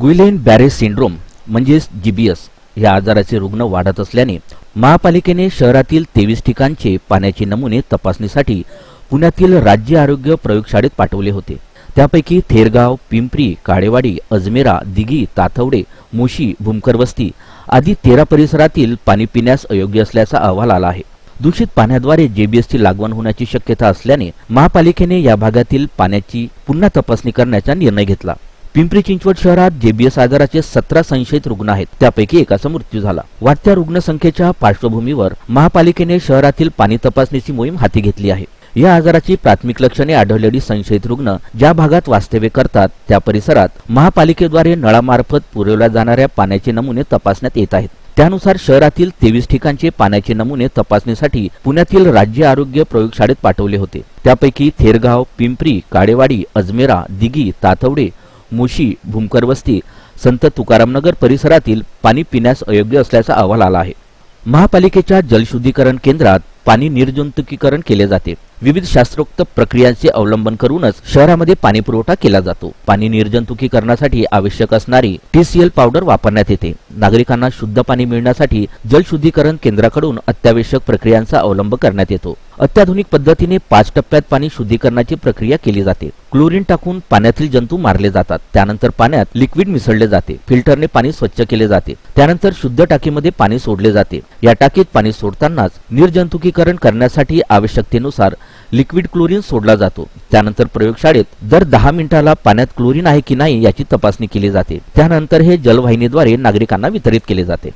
Guillain Barre syndrome म्हणजेच GBS या आजाराचे रुग्ण वाढत असल्याने महापालिकेने शहरातील तेवीस ठिकाणचे पाण्याचे नमुने तपासणीसाठी पुण्यातील राज्य आरोग्य प्रयोगशाळेत पाठवले होते. त्यापैकी थेरगाव पिंपरी काळेवाडी अजमेरा दिघी ताथवडे मोशी भूमकरवस्ती आदी तेरा परिसरातील पाणी पिण्यास अयोग्य असल्याचा अहवाल आला आहे. दूषित पाण्याद्वारे जेबीएसची लागवण होण्याची शक्यता असल्याने महापालिकेने या भागातील पाण्याची पुन्हा तपासणी करण्याचा निर्णय घेतला. पिंपरी चिंचवड शहरात जेबीएस आजाराचे सतरा संशयित रुग्ण आहेत. त्यापैकी एकाचा मृत्यू झाला. वाढत्या रुग्णसंख्येच्या पार्श्वभूमीवर महापालिकेने शहरातील पाणी तपासणीची मोहीम हाती घेतली आहे. या आजाराची प्राथमिक लक्षणे आढळलेली संशयित रुग्ण ज्या भागात वास्तव्य करतात त्या परिसरात महापालिकेद्वारे नळामार्फत पुरवल्या जाणाऱ्या पाण्याचे नमुने तपासण्यात येत आहेत. त्यानुसार शहरातील तेवीस ठिकाणचे पाण्याचे नमुने तपासणीसाठी पुण्यातील राज्य आरोग्य प्रयोगशाळेत पाठवले होते. त्यापैकी थेरगाव पिंपरी काळेवाडी अजमेरा दिघी तातवडे मुशी भूमकर वस्ती संत तुकारामनगर परिसरातील पाणी पिण्यास अयोग्य असल्याचा अहवाल आला आहे. महापालिकेच्या जलशुद्धीकरण केंद्रात पाणी निर्जंतुकीकरण केले जाते. विविध शास्त्रोक्त प्रक्रियांचे अवलंबन करूनच शहरामध्ये पाणी पुरवठा केला जातो. पाणी निर्जंतुकीकरणासाठी आवश्यक असणारी टीसीएल पावडर वापरण्यात येते. नागरिकांना शुद्ध पाणी मिळण्यासाठी जलशुद्धीकरण केंद्राकडून अत्यावश्यक प्रक्रियांचा अवलंब करण्यात येतो. अत्याधुनिक पद्धतीने पाच टप्प्यात पाणी शुद्धीकरणाची प्रक्रिया केली जाते. क्लोरीन टाकून पाण्यातील जंतू मारले जातात. त्यानंतर पाण्यात लिक्विड मिसळले जाते. फिल्टरने पाणी स्वच्छ केले जाते. त्यानंतर शुद्ध टाकीमध्ये पाणी सोडले जाते. या टाकीत पाणी सोडतानाच निर्जंतुकीकरण करण्यासाठी आवश्यकतेनुसार लिक्विड क्लोरीन सोडला जातो. त्यानंतर प्रयोगशाळेत दर दहा मिनिटाला पाण्यात क्लोरीन आहे की नाही याची तपासणी केली जाते. त्यानंतर हे जलवाहिनीद्वारे नागरिकांना वितरित केले जाते.